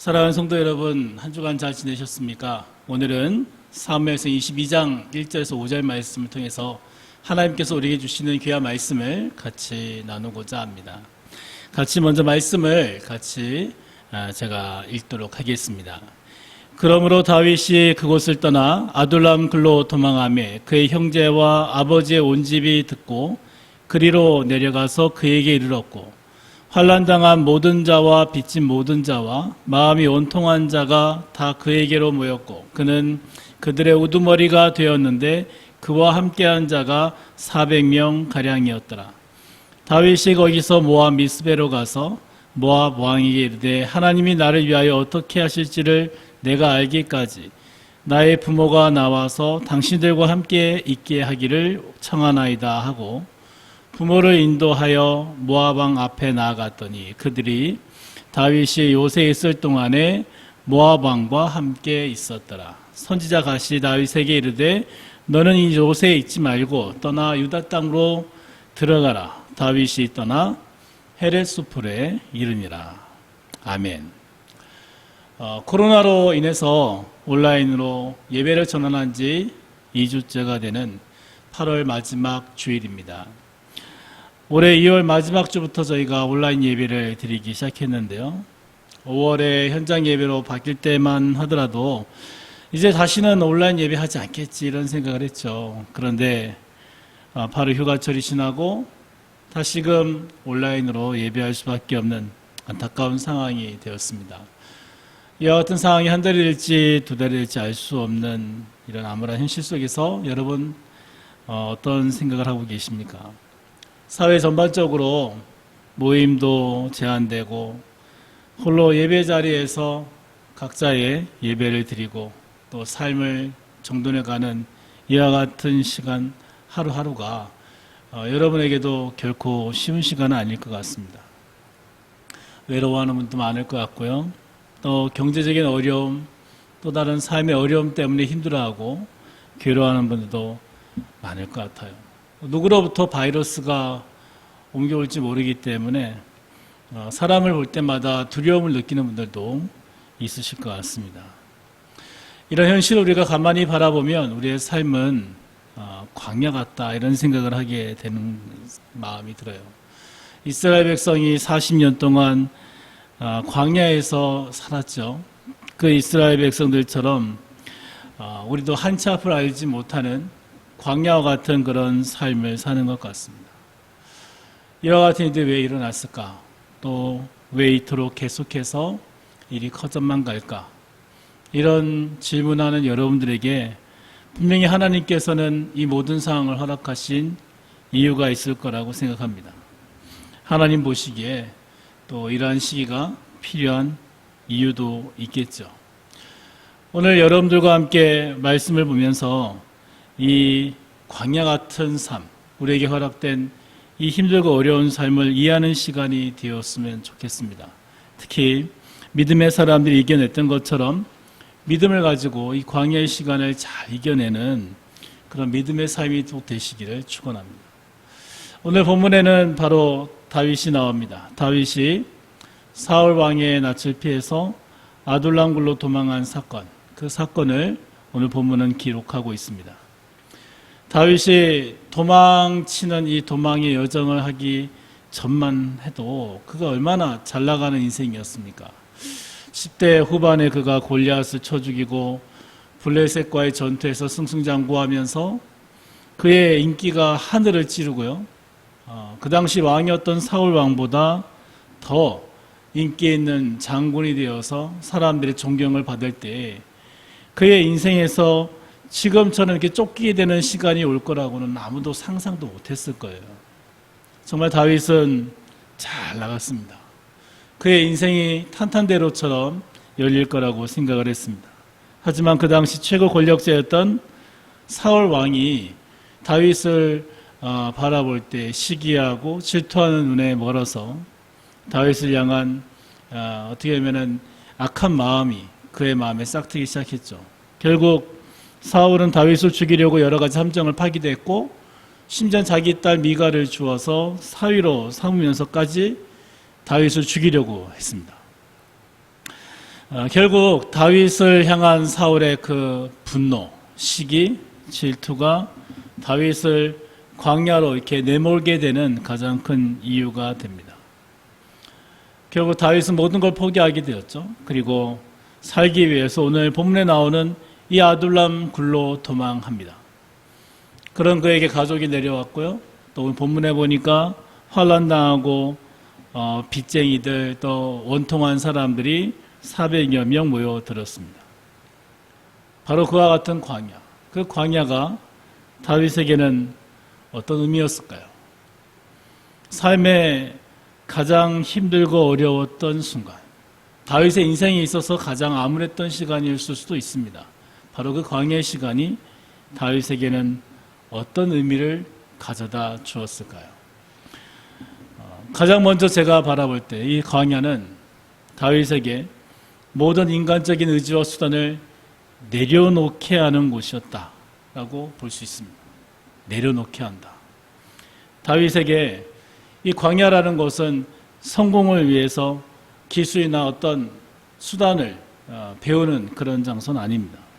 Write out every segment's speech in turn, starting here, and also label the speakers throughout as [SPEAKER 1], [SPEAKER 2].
[SPEAKER 1] 사랑하는 성도 여러분, 한 주간 잘 지내셨습니까? 오늘은 사무엘서 22장 1절에서 5절 말씀을 통해서 하나님께서 우리에게 주시는 귀한 말씀을 같이 나누고자 합니다. 같이 먼저 말씀을 같이 아, 제가 읽도록 하겠습니다. 그러므로 다윗이 그곳을 떠나 아둘람 글로 도망하며 그의 형제와 아버지의 온 집이 듣고 그리로 내려가서 그에게 이르렀고 환란당한 모든 자와 빚진 모든 자와 마음이 온통한 자가 다 그에게로 모였고 그는 그들의 우두머리가 되었는데 그와 함께한 자가 400명 가량이었더라. 다윗이 거기서 모압 미스베로 가서 모압 왕에게 이르되 하나님이 나를 위하여 어떻게 하실지를 내가 알기까지 나의 부모가 나와서 당신들과 함께 있게 하기를 청하나이다 하고 부모를 인도하여 모압왕 앞에 나아갔더니 그들이 다윗이 요새 있을 동안에 모압왕과 함께 있었더라. 선지자 가시 다윗에게 이르되 너는 이 요새에 있지 말고 떠나 유다 땅으로 들어가라. 다윗이 떠나 헤레스풀에 이르니라. 아멘. 어, 코로나로 인해서 온라인으로 예배를 전환한 지 2주째가 되는 8월 마지막 주일입니다. 올해 2월 마지막 주부터 저희가 온라인 예배를 드리기 시작했는데요. 5월에 현장 예배로 바뀔 때만 하더라도 이제 다시는 온라인 예배 하지 않겠지 이런 생각을 했죠. 그런데 아, 바로 휴가철이 지나고 다시금 온라인으로 예배할 수밖에 없는 안타까운 상황이 되었습니다. 이와 같은 상황이 한 달이 될지 두 달이 될지 알 수 없는 이런 암울한 현실 속에서 여러분 어, 어떤 생각을 하고 계십니까? 사회 전반적으로 모임도 제한되고 홀로 예배 자리에서 각자의 예배를 드리고 또 삶을 정돈해가는 이와 같은 시간 하루하루가 어, 여러분에게도 결코 쉬운 시간은 아닐 것 같습니다. 외로워하는 분도 많을 것 같고요. 또 경제적인 어려움, 또 다른 삶의 어려움 때문에 힘들어하고 괴로워하는 분들도 많을 것 같아요. 누구로부터 바이러스가 옮겨올지 모르기 때문에 어, 사람을 볼 때마다 두려움을 느끼는 분들도 있으실 것 같습니다. 이런 현실을 우리가 가만히 바라보면 우리의 삶은 어, 광야 같다 이런 생각을 하게 되는 마음이 들어요. 이스라엘 백성이 40년 동안 어, 광야에서 살았죠. 그 이스라엘 백성들처럼 어, 우리도 한치 앞을 알지 못하는 광야와 같은 그런 삶을 사는 것 같습니다. 이와 같은 일이 왜 일어났을까? 또 왜 이토록 계속해서 일이 커져만 갈까? 이런 질문하는 여러분들에게 분명히 하나님께서는 이 모든 상황을 허락하신 이유가 있을 거라고 생각합니다. 하나님 보시기에 또 이러한 시기가 필요한 이유도 있겠죠. 오늘 여러분들과 함께 말씀을 보면서 이 광야 같은 삶, 우리에게 허락된 이 힘들고 어려운 삶을 이해하는 시간이 되었으면 좋겠습니다. 특히 믿음의 사람들이 이겨냈던 것처럼 믿음을 가지고 이 광야의 시간을 잘 이겨내는 그런 믿음의 삶이 또 되시기를 축원합니다. 오늘 본문에는 바로 다윗이 나옵니다. 다윗이 사울 왕의 낯을 피해서 아둘람굴로 도망한 사건, 그 사건을 오늘 본문은 기록하고 있습니다. 다윗이 도망치는 이 도망의 여정을 하기 전만 해도 그가 얼마나 잘 나가는 인생이었습니까? 10대 후반에 그가 골리앗을 쳐 죽이고 블레셋과의 전투에서 승승장구하면서 그의 인기가 하늘을 찌르고요. 어, 그 당시 왕이었던 사울 왕보다 더 인기 있는 장군이 되어서 사람들의 존경을 받을 때 그의 인생에서 지금처럼 이렇게 쫓기게 되는 시간이 올 거라고는 아무도 상상도 못했을 거예요. 정말 다윗은 잘 나갔습니다. 그의 인생이 탄탄대로처럼 열릴 거라고 생각을 했습니다. 하지만 그 당시 최고 권력자였던 사울 왕이 다윗을 어, 바라볼 때 시기하고 질투하는 눈에 멀어서 다윗을 향한 어, 어떻게 보면은 악한 마음이 그의 마음에 싹트기 시작했죠. 결국 사울은 다윗을 죽이려고 여러 가지 함정을 파기도 했고 심지어 자기 딸 미가를 주어서 사위로 삼으면서까지 다윗을 죽이려고 했습니다. 어, 결국 다윗을 향한 사울의 그 분노, 시기, 질투가 다윗을 광야로 이렇게 내몰게 되는 가장 큰 이유가 됩니다. 결국 다윗은 모든 걸 포기하게 되었죠. 그리고 살기 위해서 오늘 본문에 나오는 이 아둘람 굴로 도망합니다. 그런 그에게 가족이 내려왔고요. 또 본문에 보니까 환란 당하고 어, 빚쟁이들 또 원통한 사람들이 400여 명 모여들었습니다. 바로 그와 같은 광야. 그 광야가 다윗에게는 어떤 의미였을까요? 삶의 가장 힘들고 어려웠던 순간. 다윗의 인생에 있어서 가장 암울했던 시간이었을 수도 있습니다. 바로 그 광야의 시간이 다윗에게는 어떤 의미를 가져다 주었을까요? 어, 가장 먼저 제가 바라볼 때 이 광야는 다윗에게 모든 인간적인 의지와 수단을 내려놓게 하는 곳이었다라고 볼 수 있습니다. 내려놓게 한다. 다윗에게 이 광야라는 것은 성공을 위해서 기술이나 어떤 수단을 어, 배우는 그런 장소는 아닙니다.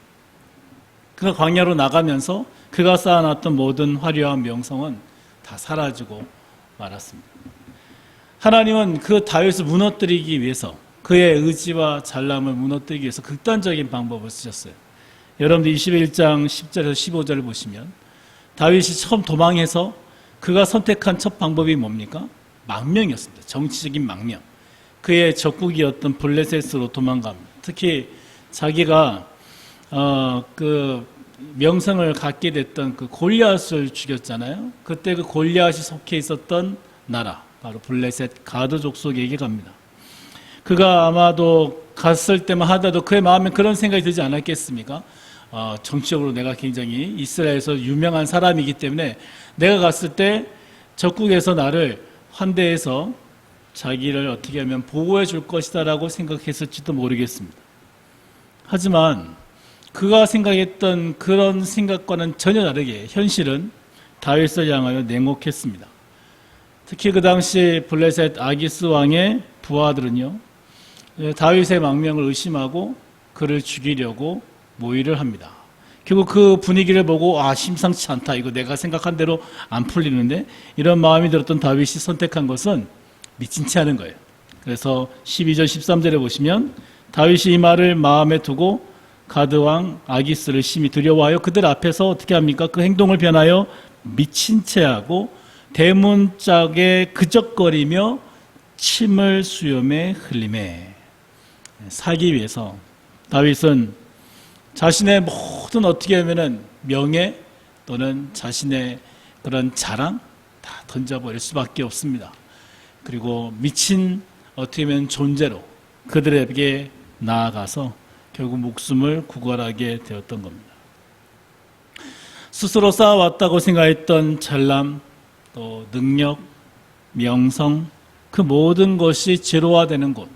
[SPEAKER 1] 그가 광야로 나가면서 그가 쌓아놨던 모든 화려한 명성은 다 사라지고 말았습니다. 하나님은 그 다윗을 무너뜨리기 위해서 그의 의지와 잘남을 무너뜨리기 위해서 극단적인 방법을 쓰셨어요. 여러분들 21장 10절에서 15절을 보시면 다윗이 처음 도망해서 그가 선택한 첫 방법이 뭡니까? 망명이었습니다. 정치적인 망명. 그의 적국이었던 블레셋으로 도망갑니다. 특히 자기가 어, 그 명성을 갖게 됐던 그 골리앗을 죽였잖아요. 그때 그 골리앗이 속해 있었던 나라 바로 블레셋 가드족 속에게 갑니다. 그가 아마도 갔을 때만 하더라도 그의 마음에 그런 생각이 들지 않았겠습니까? 어, 정치적으로 내가 굉장히 이스라엘에서 유명한 사람이기 때문에 내가 갔을 때 적국에서 나를 환대해서 자기를 어떻게 하면 보호해 줄 것이다라고 생각했을지도 모르겠습니다. 하지만 그가 생각했던 그런 생각과는 전혀 다르게 현실은 다윗을 향하여 냉혹했습니다. 특히 그 당시 블레셋 아기스 왕의 부하들은요, 예, 다윗의 망명을 의심하고 그를 죽이려고 모의를 합니다. 결국 그 분위기를 보고 아 심상치 않다 이거 내가 생각한 대로 안 풀리는데 이런 마음이 들었던 다윗이 선택한 것은 미친 채 하는 거예요. 그래서 12절 13절에 보시면 다윗이 이 말을 마음에 두고 가드왕 아기스를 심히 두려워하여 그들 앞에서 어떻게 합니까? 그 행동을 변하여 미친 채 하고 대문짝에 그적거리며 침을 수염에 흘림에 살기 위해서 다윗은 자신의 모든 어떻게 하면은 명예 또는 자신의 그런 자랑 다 던져버릴 수밖에 없습니다. 그리고 미친 어떻게 보면 존재로 그들에게 나아가서 결국 목숨을 구걸하게 되었던 겁니다. 스스로 쌓아왔다고 생각했던 전람, 또 능력, 명성, 그 모든 것이 제로화되는 곳,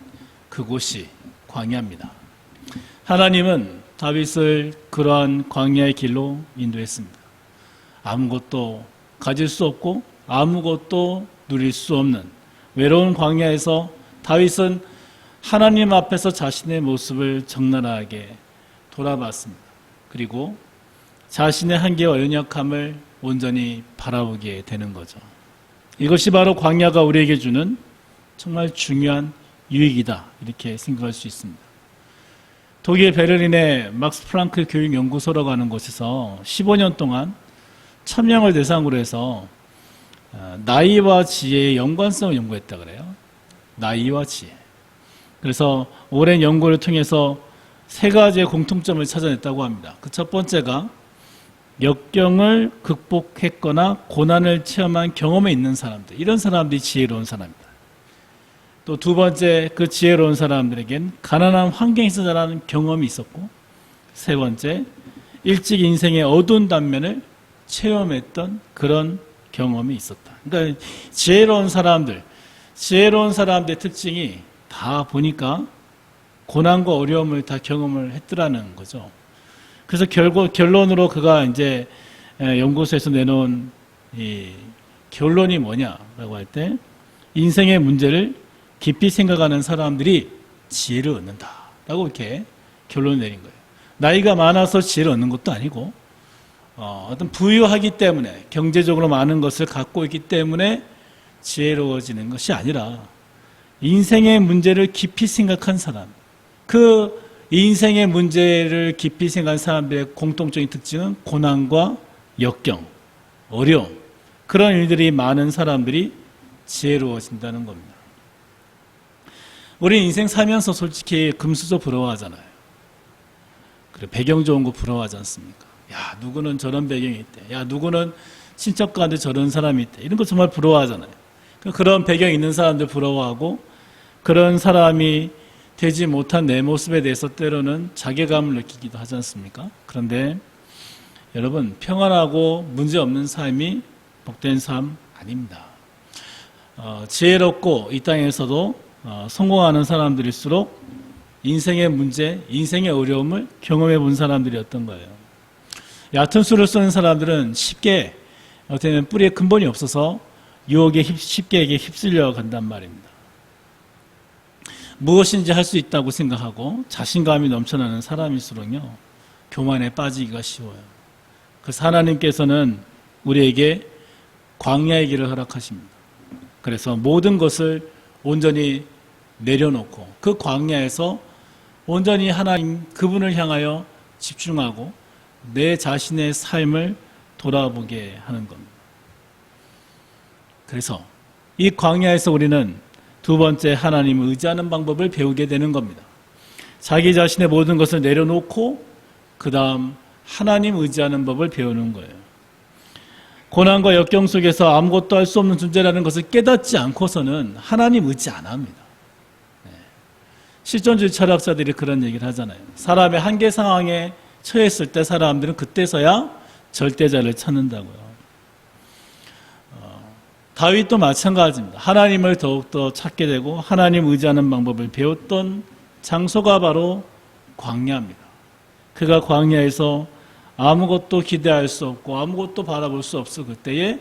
[SPEAKER 1] 그곳이 광야입니다. 하나님은 다윗을 그러한 광야의 길로 인도했습니다. 아무것도 가질 수 없고 아무것도 누릴 수 없는 외로운 광야에서 다윗은 하나님 앞에서 자신의 모습을 적나라하게 돌아봤습니다. 그리고 자신의 한계와 연약함을 온전히 바라보게 되는 거죠. 이것이 바로 광야가 우리에게 주는 정말 중요한 유익이다. 이렇게 생각할 수 있습니다. 독일 베를린의 막스 프랑크 교육연구소라고 하는 곳에서 15년 동안 천명을 대상으로 해서 어, 나이와 지혜의 연관성을 연구했다 그래요. 나이와 지혜. 그래서 오랜 연구를 통해서 세 가지의 공통점을 찾아냈다고 합니다. 그 첫 번째가 역경을 극복했거나 고난을 체험한 경험에 있는 사람들. 이런 사람들이 지혜로운 사람입니다. 또 두 번째 그 지혜로운 사람들에겐 가난한 환경에서 자라는 경험이 있었고 세 번째 일찍 인생의 어두운 단면을 체험했던 그런 경험이 있었다. 그러니까 지혜로운 사람들, 지혜로운 사람들의 특징이 다 보니까 고난과 어려움을 다 경험을 했더라는 거죠. 그래서 결국 결론으로 그가 이제 연구소에서 내놓은 이 결론이 뭐냐라고 할 때 인생의 문제를 깊이 생각하는 사람들이 지혜를 얻는다. 라고 이렇게 결론을 내린 거예요. 나이가 많아서 지혜를 얻는 것도 아니고 어, 어떤 부유하기 때문에 경제적으로 많은 것을 갖고 있기 때문에 지혜로워지는 것이 아니라 인생의 문제를 깊이 생각한 사람, 그 인생의 문제를 깊이 생각한 사람들의 공통적인 특징은 고난과 역경, 어려움, 그런 일들이 많은 사람들이 지혜로워진다는 겁니다. 우리 인생 살면서 솔직히 금수저 부러워하잖아요. 그리고 배경 좋은 거 부러워하지 않습니까? 야, 누구는 저런 배경이 있대. 야, 누구는 친척 가운데 저런 사람이 있대. 이런 거 정말 부러워하잖아요. 그 그런 배경 있는 사람들 부러워하고 그런 사람이 되지 못한 내 모습에 대해서 때로는 자괴감을 느끼기도 하지 않습니까? 그런데 여러분, 평안하고 문제 없는 삶이 복된 삶 아닙니다. 어, 지혜롭고 이 땅에서도 어, 성공하는 사람들일수록 인생의 문제, 인생의 어려움을 경험해 본 사람들이었던 거예요. 얕은 수를 쓰는 사람들은 쉽게 어떻게 보면 뿌리에 근본이 없어서 유혹에 휩- 쉽게 휩쓸려 간단 말입니다. 무엇인지 할 수 있다고 생각하고 자신감이 넘쳐나는 사람일수록요, 교만에 빠지기가 쉬워요. 그래서 하나님께서는 우리에게 광야의 길을 허락하십니다. 그래서 모든 것을 온전히 내려놓고 그 광야에서 온전히 하나님 그분을 향하여 집중하고 내 자신의 삶을 돌아보게 하는 겁니다. 그래서 이 광야에서 우리는 두 번째 하나님을 의지하는 방법을 배우게 되는 겁니다. 자기 자신의 모든 것을 내려놓고 그 다음 하나님 의지하는 법을 배우는 거예요. 고난과 역경 속에서 아무것도 할 수 없는 존재라는 것을 깨닫지 않고서는 하나님 의지 안 합니다. 네. 실존주의 철학자들이 그런 얘기를 하잖아요. 사람의 한계 상황에 처했을 때 사람들은 그때서야 절대자를 찾는다고요. 어, 다윗도 마찬가지입니다. 하나님을 더욱더 찾게 되고 하나님 의지하는 방법을 배웠던 장소가 바로 광야입니다. 그가 광야에서 아무것도 기대할 수 없고 아무것도 바라볼 수 없어 그때에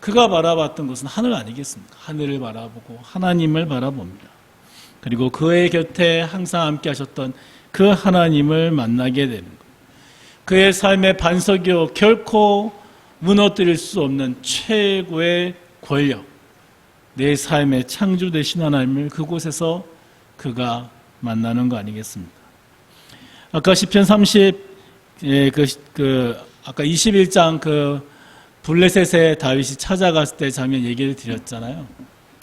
[SPEAKER 1] 그가 바라봤던 것은 하늘 아니겠습니까? 하늘을 바라보고 하나님을 바라봅니다. 그리고 그의 곁에 항상 함께 하셨던 그 하나님을 만나게 되는 것. 그의 삶의 반석이요 결코 무너뜨릴 수 없는 최고의 권력. 내 삶의 창조 되신 하나님을 그곳에서 그가 만나는 거 아니겠습니까? 아까 시편 30 예, 그, 그, 아까 21장 그 블레셋에 다윗이 찾아갔을 때 장면 얘기를 드렸잖아요.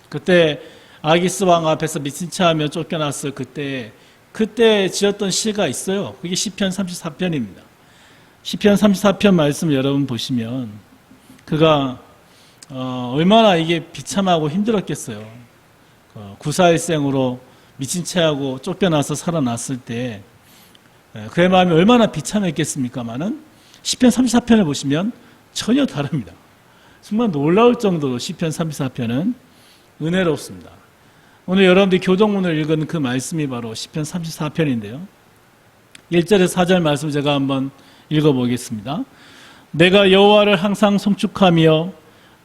[SPEAKER 1] 그때 아기스 왕 앞에서 미친 체하며 쫓겨났을 그때, 그때 지었던 시가 있어요. 그게 시편 34편입니다. 시편 34편 말씀을 여러분 보시면 그가 어, 얼마나 이게 비참하고 힘들었겠어요. 어, 구사일생으로 미친 체하고 쫓겨나서 살아났을 때 예, 그의 마음이 얼마나 비참했겠습니까마는 시편 34편을 보시면 전혀 다릅니다. 정말 놀라울 정도로 시편 34편은 은혜롭습니다. 오늘 여러분들이 교동문을 읽은 그 말씀이 바로 시편 34편인데요. 1절에서 4절 말씀 제가 한번 읽어보겠습니다. 내가 여호와를 항상 송축하며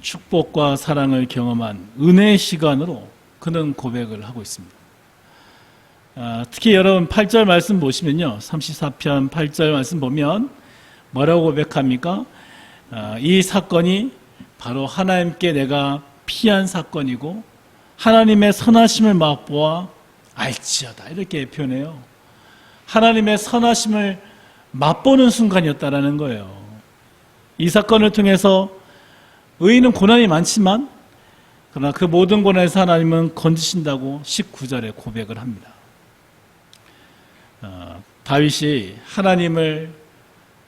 [SPEAKER 1] 축복과 사랑을 경험한 은혜의 시간으로 그는 고백을 하고 있습니다. 아, 특히 여러분 8절 말씀 보시면요. 34편 8절 말씀 보면 뭐라고 고백합니까? 아, 이 사건이 바로 하나님께 내가 피한 사건이고 하나님의 선하심을 맛보아 알지어다 이렇게 표현해요. 하나님의 선하심을 맛보는 순간이었다라는 거예요. 이 사건을 통해서 의인은 고난이 많지만 그러나 그 모든 고난에서 하나님은 건지신다고 19절에 고백을 합니다. 어, 다윗이 하나님을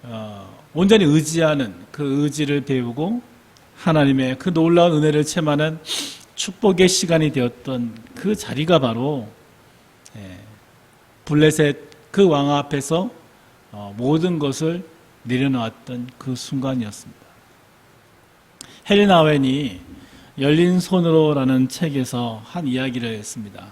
[SPEAKER 1] 어, 온전히 의지하는 그 의지를 배우고 하나님의 그 놀라운 은혜를 체험하는 축복의 시간이 되었던 그 자리가 바로 예, 블레셋 그 왕 앞에서 어, 모든 것을 내려놓았던 그 순간이었습니다. 헬리나 웬이 열린 손으로라는 책에서 한 이야기를 했습니다.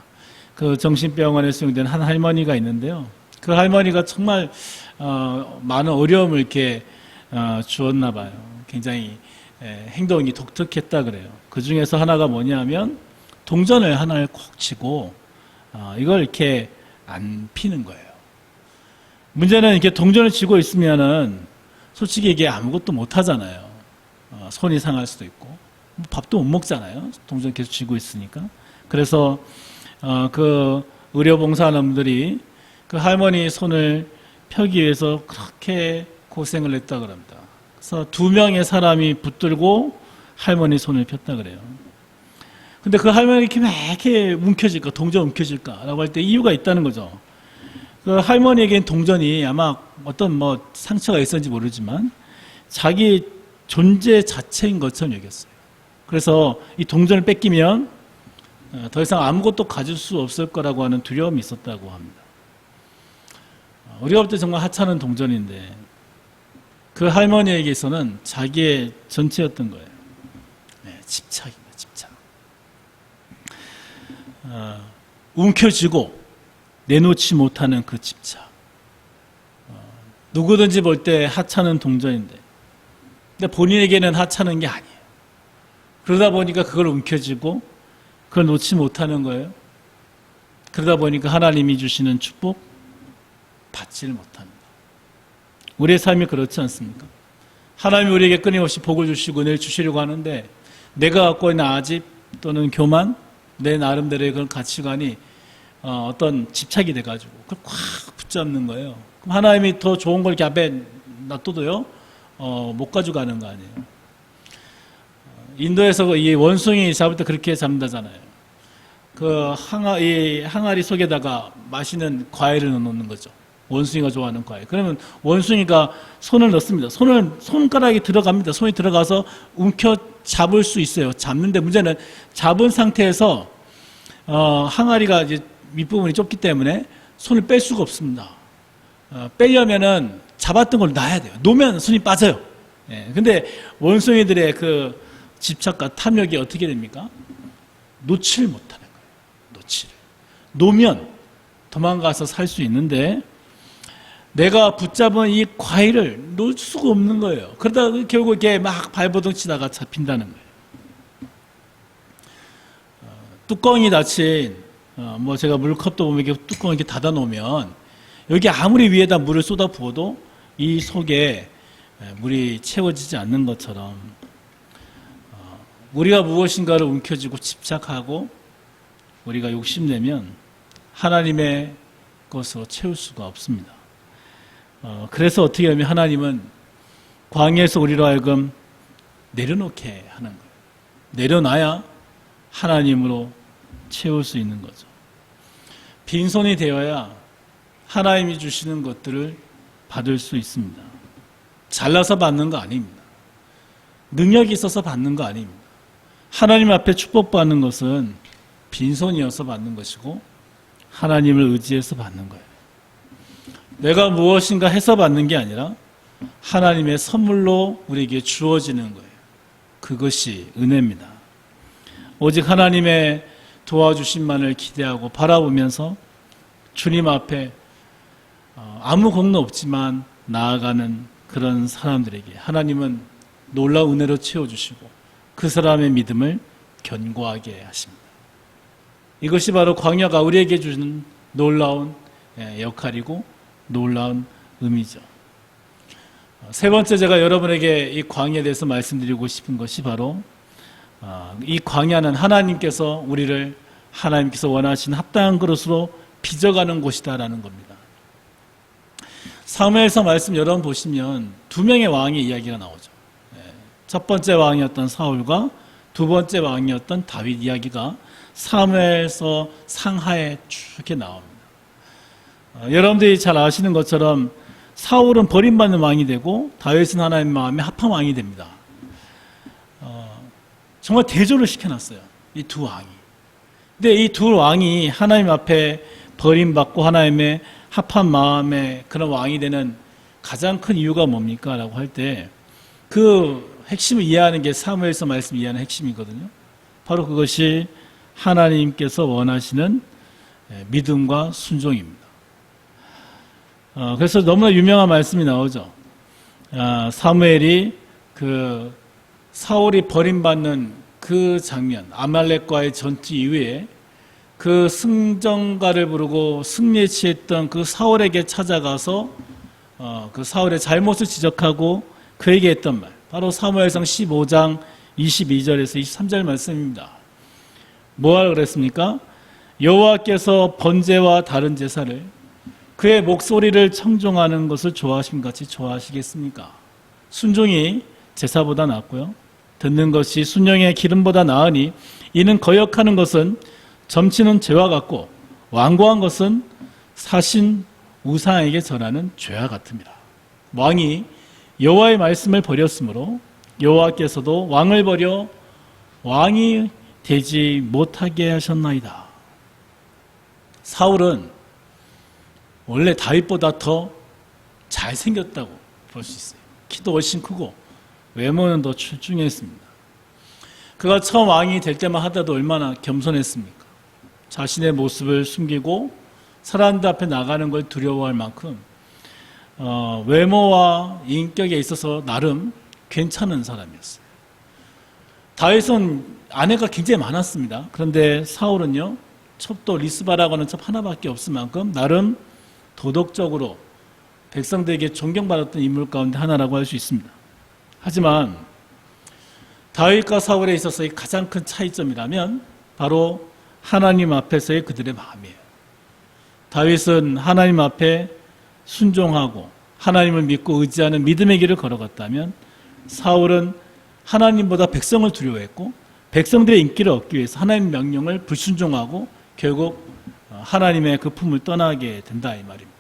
[SPEAKER 1] 그 정신병원에 수용된 한 할머니가 있는데요. 그 할머니가 정말 어, 많은 어려움을 이렇게 어, 주었나 봐요. 굉장히 에, 행동이 독특했다 그래요. 그 중에서 하나가 뭐냐면 동전을 하나를 콕 치고 어, 이걸 이렇게 안 피는 거예요. 문제는 이렇게 동전을 쥐고 있으면은 솔직히 이게 아무것도 못 하잖아요. 어, 손이 상할 수도 있고 뭐 밥도 못 먹잖아요. 동전 계속 쥐고 있으니까. 그래서 어, 그 의료 봉사하는 분들이 그 할머니 손을 펴기 위해서 그렇게 고생을 했다 그럽니다. 그래서 두 명의 사람이 붙들고 할머니 손을 폈다 그래요. 근데 그 할머니 이렇게 왜 이렇게 움켜질까, 동전 움켜질까라고 할 때 이유가 있다는 거죠. 그 할머니에겐 동전이 아마 어떤 뭐 상처가 있었는지 모르지만 자기 존재 자체인 것처럼 여겼어요. 그래서 이 동전을 뺏기면 어, 더 이상 아무것도 가질 수 없을 거라고 하는 두려움이 있었다고 합니다. 어, 우리가 볼 때 정말 하찮은 동전인데 그 할머니에게서는 자기의 전체였던 거예요. 네, 집착입니다, 집착. 어, 움켜쥐고 내놓지 못하는 그 집착. 어, 누구든지 볼 때 하찮은 동전인데, 근데 본인에게는 하찮은 게 아니에요. 그러다 보니까 그걸 움켜쥐고 그걸 놓지 못하는 거예요. 그러다 보니까 하나님이 주시는 축복 받지를 못합니다. 우리의 삶이 그렇지 않습니까? 하나님이 우리에게 끊임없이 복을 주시고 은혜를 주시려고 하는데 내가 갖고 있는 아집 또는 교만 내 나름대로의 그런 가치관이 어, 어떤 집착이 돼가지고 그걸 꽉 붙잡는 거예요. 그럼 하나님이 더 좋은 걸 이렇게 앞에 놔둬도요 어, 못 가져가는 거 아니에요. 어, 인도에서 이 원숭이 잡을 때 그렇게 잡는다잖아요. 그 항아, 이 항아리 속에다가 맛있는 과일을 넣는 거죠. 원숭이가 좋아하는 과일. 그러면 원숭이가 손을 넣습니다. 손을 손가락이 들어갑니다. 손이 들어가서 움켜 잡을 수 있어요. 잡는데 문제는 잡은 상태에서 어, 항아리가 이제 밑부분이 좁기 때문에 손을 뺄 수가 없습니다. 어, 빼려면은 잡았던 걸 놔야 돼요. 놓으면 손이 빠져요. 예, 근데 원숭이들의 그 집착과 탐욕이 어떻게 됩니까? 놓지를 못하는 거예요. 놓지를. 놓으면 도망가서 살 수 있는데 내가 붙잡은 이 과일을 놓을 수가 없는 거예요. 그러다 결국 이렇게 막 발버둥 치다가 잡힌다는 거예요. 어, 뚜껑이 닫힌 어, 뭐 제가 물컵도 보면 이렇게 뚜껑 이렇게 닫아 놓으면 여기 아무리 위에다 물을 쏟아 부어도 이 속에 에, 물이 채워지지 않는 것처럼 어, 우리가 무엇인가를 움켜쥐고 집착하고 우리가 욕심내면 하나님의 것으로 채울 수가 없습니다. 어, 그래서 어떻게 하면 하나님은 광야에서 우리로 하여금 내려놓게 하는 거예요. 내려놔야 하나님으로 채울 수 있는 거죠. 빈손이 되어야 하나님이 주시는 것들을 받을 수 있습니다. 잘나서 받는 거 아닙니다. 능력이 있어서 받는 거 아닙니다. 하나님 앞에 축복받는 것은 빈손이어서 받는 것이고 하나님을 의지해서 받는 거예요. 내가 무엇인가 해서 받는 게 아니라 하나님의 선물로 우리에게 주어지는 거예요. 그것이 은혜입니다. 오직 하나님의 도와주심만을 기대하고 바라보면서 주님 앞에 어, 아무 공로 없지만 나아가는 그런 사람들에게 하나님은 놀라운 은혜로 채워주시고 그 사람의 믿음을 견고하게 하십니다. 이것이 바로 광야가 우리에게 주는 놀라운 예, 역할이고 놀라운 의미죠. 어, 세 번째 제가 여러분에게 이 광야에 대해서 말씀드리고 싶은 것이 바로 어, 이 광야는 하나님께서 우리를 하나님께서 원하신 합당한 그릇으로 빚어가는 곳이다라는 겁니다. 사무엘서 말씀 여러분 보시면 두 명의 왕의 이야기가 나오죠. 예, 첫 번째 왕이었던 사울과 두 번째 왕이었던 다윗 이야기가 사무엘서 상하에 쭉 이렇게 나옵니다. 어, 여러분들이 잘 아시는 것처럼 사울은 버림받는 왕이 되고 다윗은 하나님 마음에 합한 왕이 됩니다. 어, 정말 대조를 시켜놨어요. 이 두 왕이. 근데 이 두 왕이 하나님 앞에 버림받고 하나님의 합한 마음에 그런 왕이 되는 가장 큰 이유가 뭡니까? 라고 할 때 그 핵심을 이해하는 게 사무엘서 말씀 이해하는 핵심이거든요. 바로 그것이 하나님께서 원하시는 예, 믿음과 순종입니다. 어, 그래서 너무나 유명한 말씀이 나오죠. 아, 사무엘이 그 사울이 버림받는 그 장면, 아말렉과의 전투 이후에 그 승정가를 부르고 승리에 취했던 그 사울에게 찾아가서 어, 그 사울의 잘못을 지적하고 그에게 했던 말, 바로 사무엘상 15장 22절에서 23절 말씀입니다. 뭐하라 그랬습니까? 여호와께서 번제와 다른 제사를 그의 목소리를 청종하는 것을 좋아하신 같이 좋아하시겠습니까? 순종이 제사보다 낫고요. 듣는 것이 순영의 기름보다 나으니 이는 거역하는 것은 점치는 죄와 같고 완고한 것은 사신 우상에게 전하는 죄와 같습니다. 왕이 여호와의 말씀을 버렸으므로 여호와께서도 왕을 버려 왕이 되지 못하게 하셨나이다. 사울은 원래 다윗보다 더 잘생겼다고 볼 수 있어요. 키도 훨씬 크고 외모는 더 출중했습니다. 그가 처음 왕이 될 때만 하더라도 얼마나 겸손했습니까? 자신의 모습을 숨기고 사람들 앞에 나가는 걸 두려워할 만큼 어, 외모와 인격에 있어서 나름 괜찮은 사람이었어요. 다윗은 아내가 굉장히 많았습니다. 그런데 사울은요, 첩도 리스바라고 하는 첩 하나밖에 없을 만큼 나름 도덕적으로 백성들에게 존경받았던 인물 가운데 하나라고 할 수 있습니다. 하지만 다윗과 사울에 있어서의 가장 큰 차이점이라면 바로 하나님 앞에서의 그들의 마음이에요. 다윗은 하나님 앞에 순종하고 하나님을 믿고 의지하는 믿음의 길을 걸어갔다면 사울은 하나님보다 백성을 두려워했고 백성들의 인기를 얻기 위해서 하나님 명령을 불순종하고 결국 하나님의 그 품을 떠나게 된다 이 말입니다.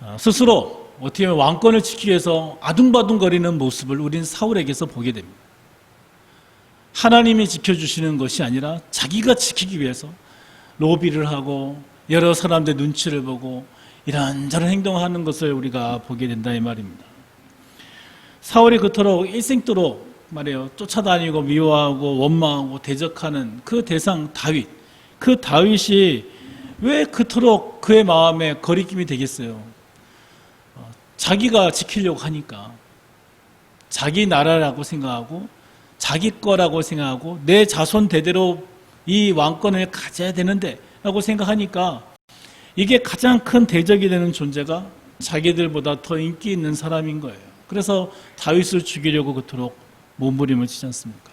[SPEAKER 1] 어, 스스로 어떻게 보면 왕권을 지키기 위해서 아둥바둥거리는 모습을 우린 사울에게서 보게 됩니다. 하나님이 지켜주시는 것이 아니라 자기가 지키기 위해서 로비를 하고 여러 사람들 눈치를 보고 이런저런 행동하는 것을 우리가 보게 된다 이 말입니다. 사울이 그토록 일생도록 말이에요 쫓아다니고 미워하고 원망하고 대적하는 그 대상 다윗 그 다윗이 왜 그토록 그의 마음에 거리낌이 되겠어요? 어, 자기가 지키려고 하니까 자기 나라라고 생각하고 자기 거라고 생각하고 내 자손 대대로 이 왕권을 가져야 되는데 라고 생각하니까 이게 가장 큰 대적이 되는 존재가 자기들보다 더 인기 있는 사람인 거예요. 그래서 다윗을 죽이려고 그토록 몸부림을 치지 않습니까?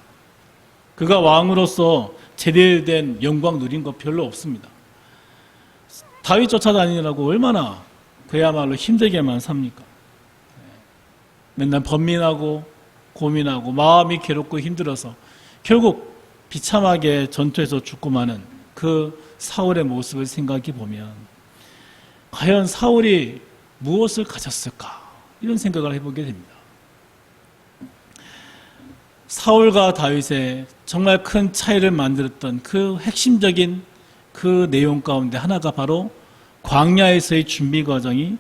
[SPEAKER 1] 그가 왕으로서 제대로 된 영광 누린 거 별로 없습니다. 다윗 쫓아다니느라고 얼마나 그야말로 힘들게만 삽니까? 맨날 번민하고 고민하고 마음이 괴롭고 힘들어서 결국 비참하게 전투에서 죽고 마는 그 사울의 모습을 생각해 보면 과연 사울이 무엇을 가졌을까 이런 생각을 해보게 됩니다. 사울과 다윗의 정말 큰 차이를 만들었던 그 핵심적인 그 내용 가운데 하나가 바로 광야에서의 준비 과정이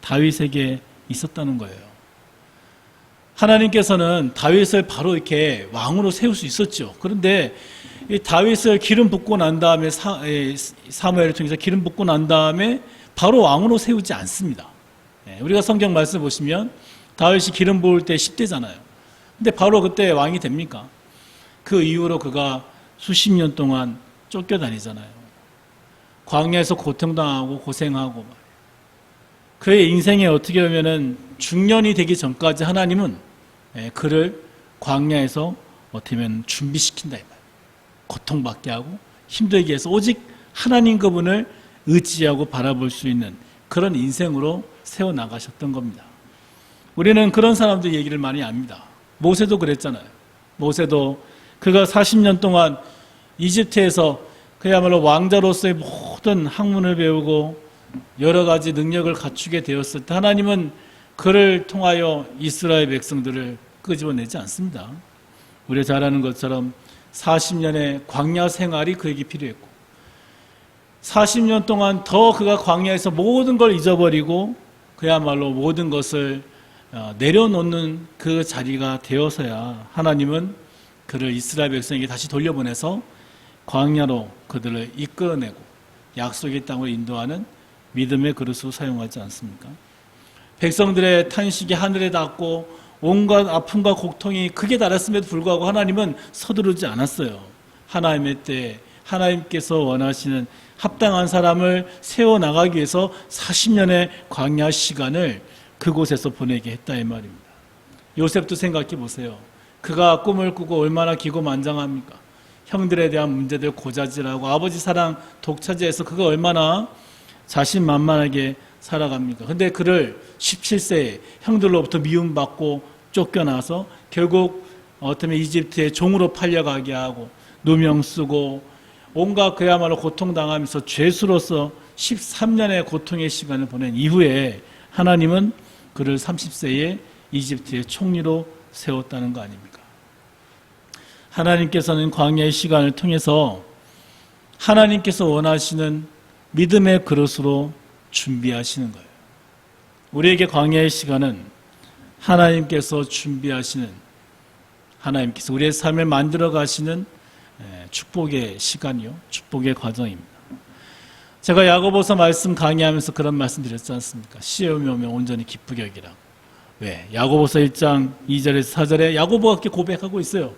[SPEAKER 1] 다윗에게 있었다는 거예요. 하나님께서는 다윗을 바로 이렇게 왕으로 세울 수 있었죠. 그런데 이 다윗을 기름 붓고 난 다음에 사, 사무엘을 통해서 기름 붓고 난 다음에 바로 왕으로 세우지 않습니다. 예, 우리가 성경 말씀 보시면 다윗이 기름 부을 때 10대잖아요. 근데 바로 그때 왕이 됩니까? 그 이후로 그가 수십 년 동안 쫓겨다니잖아요. 광야에서 고통당하고 고생하고 그의 인생에 어떻게 보면은 중년이 되기 전까지 하나님은 예, 그를 광야에서 어떻게 보면 준비시킨다 이 말. 고통받게 하고 힘들게 해서 오직 하나님 그분을 의지하고 바라볼 수 있는 그런 인생으로 세워 나가셨던 겁니다. 우리는 그런 사람들 얘기를 많이 압니다. 모세도 그랬잖아요. 모세도 그가 40년 동안 이집트에서 그야말로 왕자로서의 모든 학문을 배우고 여러 가지 능력을 갖추게 되었을 때 하나님은 그를 통하여 이스라엘 백성들을 끄집어내지 않습니다. 우리가 잘 아는 것처럼 40년의 광야 생활이 그에게 필요했고 40년 동안 더 그가 광야에서 모든 걸 잊어버리고 그야말로 모든 것을 어, 내려놓는 그 자리가 되어서야 하나님은 그를 이스라엘 백성에게 다시 돌려보내서 광야로 그들을 이끌어내고 약속의 땅을 인도하는 믿음의 그릇으로 사용하지 않습니까? 백성들의 탄식이 하늘에 닿고 온갖 아픔과 고통이 크게 달았음에도 불구하고 하나님은 서두르지 않았어요. 하나님의 때 하나님께서 원하시는 합당한 사람을 세워 나가기 위해서 40년의 광야 시간을 그곳에서 보내게 했다 이 말입니다. 요셉도 생각해 보세요. 그가 꿈을 꾸고 얼마나 기고만장합니까? 형들에 대한 문제들 고자질하고 아버지 사랑 독차지해서 그가 얼마나 자신만만하게 살아갑니까? 근데 그를 17세에 형들로부터 미움받고 쫓겨나서 결국 어쩌면 이집트의 종으로 팔려가게 하고 누명 쓰고 온갖 그야말로 고통당하면서 죄수로서 13년의 고통의 시간을 보낸 이후에 하나님은 그를 30세에 이집트의 총리로 세웠다는 거 아닙니까? 하나님께서는 광야의 시간을 통해서 하나님께서 원하시는 믿음의 그릇으로 준비하시는 거예요. 우리에게 광야의 시간은 하나님께서 준비하시는 하나님께서 우리의 삶을 만들어 가시는 예, 축복의 시간이요. 축복의 과정입니다. 제가 야고보서 말씀 강의하면서 그런 말씀 드렸지 않습니까? 시험이 오면 온전히 기쁘게 여기라고. 왜? 야고보서 1장 2절에서 4절에 야고보가 그렇게 고백하고 있어요.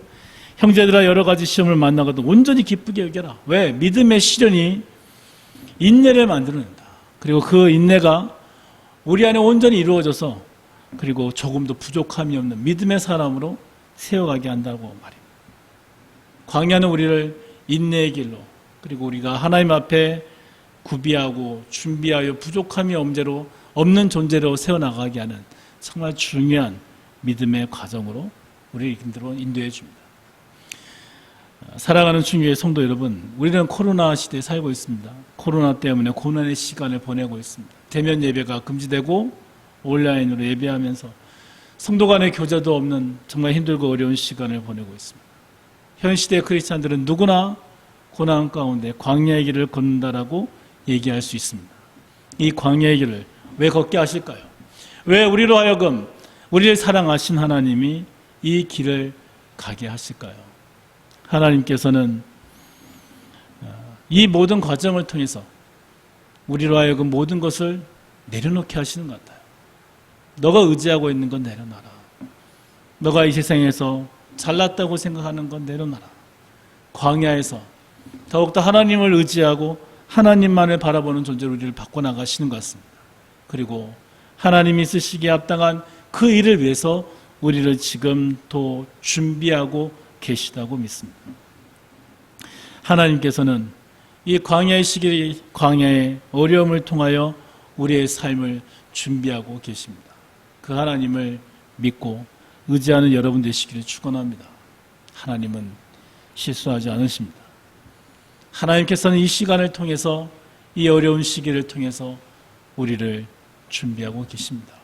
[SPEAKER 1] 형제들아 여러 가지 시험을 만나거든 온전히 기쁘게 여겨라. 왜? 믿음의 시련이 인내를 만들어낸다. 그리고 그 인내가 우리 안에 온전히 이루어져서 그리고 조금도 부족함이 없는 믿음의 사람으로 세워가게 한다고 말입니다. 광야는 우리를 인내의 길로 그리고 우리가 하나님 앞에 구비하고 준비하여 부족함이 엄제로 없는 존재로 세워나가게 하는 정말 중요한 믿음의 과정으로 우리 인도로 인도해 줍니다. 사랑하는 중교의 성도 여러분, 우리는 코로나 시대에 살고 있습니다. 코로나 때문에 고난의 시간을 보내고 있습니다. 대면 예배가 금지되고 온라인으로 예배하면서 성도 간의 교제도 없는 정말 힘들고 어려운 시간을 보내고 있습니다. 현 시대 크리스찬들은 누구나 고난 가운데 광야의 길을 걷는다라고 얘기할 수 있습니다. 이 광야의 길을 왜 걷게 하실까요? 왜 우리로 하여금 우리를 사랑하신 하나님이 이 길을 가게 하실까요? 하나님께서는 어, 이 모든 과정을 통해서 우리로 하여금 모든 것을 내려놓게 하시는 것 같아요. 너가 의지하고 있는 건 내려놔라. 너가 이 세상에서 잘났다고 생각하는 건 내려놔라. 광야에서 더욱더 하나님을 의지하고 하나님만을 바라보는 존재로 우리를 바꿔나가시는 것 같습니다. 그리고 하나님이 쓰시기에 합당한 그 일을 위해서 우리를 지금 또 준비하고 계시다고 믿습니다. 하나님께서는 이 광야의 시기, 광야의 어려움을 통하여 우리의 삶을 준비하고 계십니다. 그 하나님을 믿고 의지하는 여러분 되시기를 축원합니다. 하나님은 실수하지 않으십니다. 하나님께서는 이 시간을 통해서 이 어려운 시기를 통해서 우리를 준비하고 계십니다.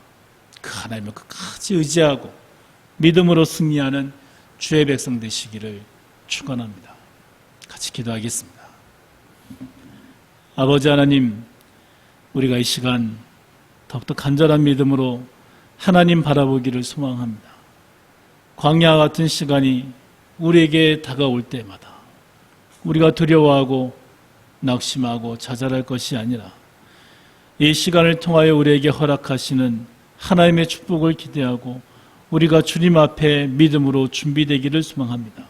[SPEAKER 1] 그 하나님을 끝까지 의지하고 믿음으로 승리하는 주의 백성 되시기를 축원합니다. 같이 기도하겠습니다. 아버지 하나님, 우리가 이 시간 더욱더 간절한 믿음으로 하나님 바라보기를 소망합니다. 광야 같은 시간이 우리에게 다가올 때마다 우리가 두려워하고 낙심하고 좌절할 것이 아니라 이 시간을 통하여 우리에게 허락하시는 하나님의 축복을 기대하고 우리가 주님 앞에 믿음으로 준비되기를 소망합니다.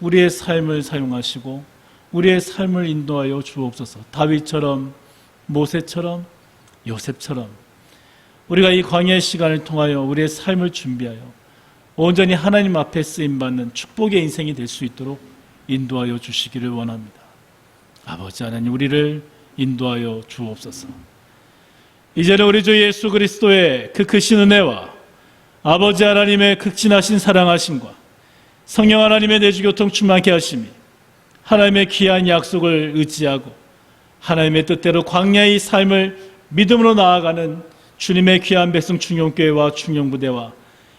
[SPEAKER 1] 우리의 삶을 사용하시고 우리의 삶을 인도하여 주옵소서. 다윗처럼 모세처럼 요셉처럼 우리가 이 광야의 시간을 통하여 우리의 삶을 준비하여 온전히 하나님 앞에 쓰임 받는 축복의 인생이 될 수 있도록 인도하여 주시기를 원합니다. 아버지 하나님 우리를 인도하여 주옵소서. 이제는 우리 주 예수 그리스도의 그 크신 은혜와 아버지 하나님의 극진하신 사랑하심과 성령 하나님의 내주교통 충만케 하심이 하나님의 귀한 약속을 의지하고 하나님의 뜻대로 광야의 삶을 믿음으로 나아가는 주님의 귀한 백성 충용교회와 충용부대와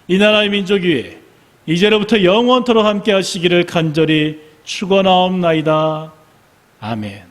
[SPEAKER 1] 이 나라의 민족 위에 이제로부터 영원토록 함께 하시기를 간절히 축원하옵나이다. 아멘.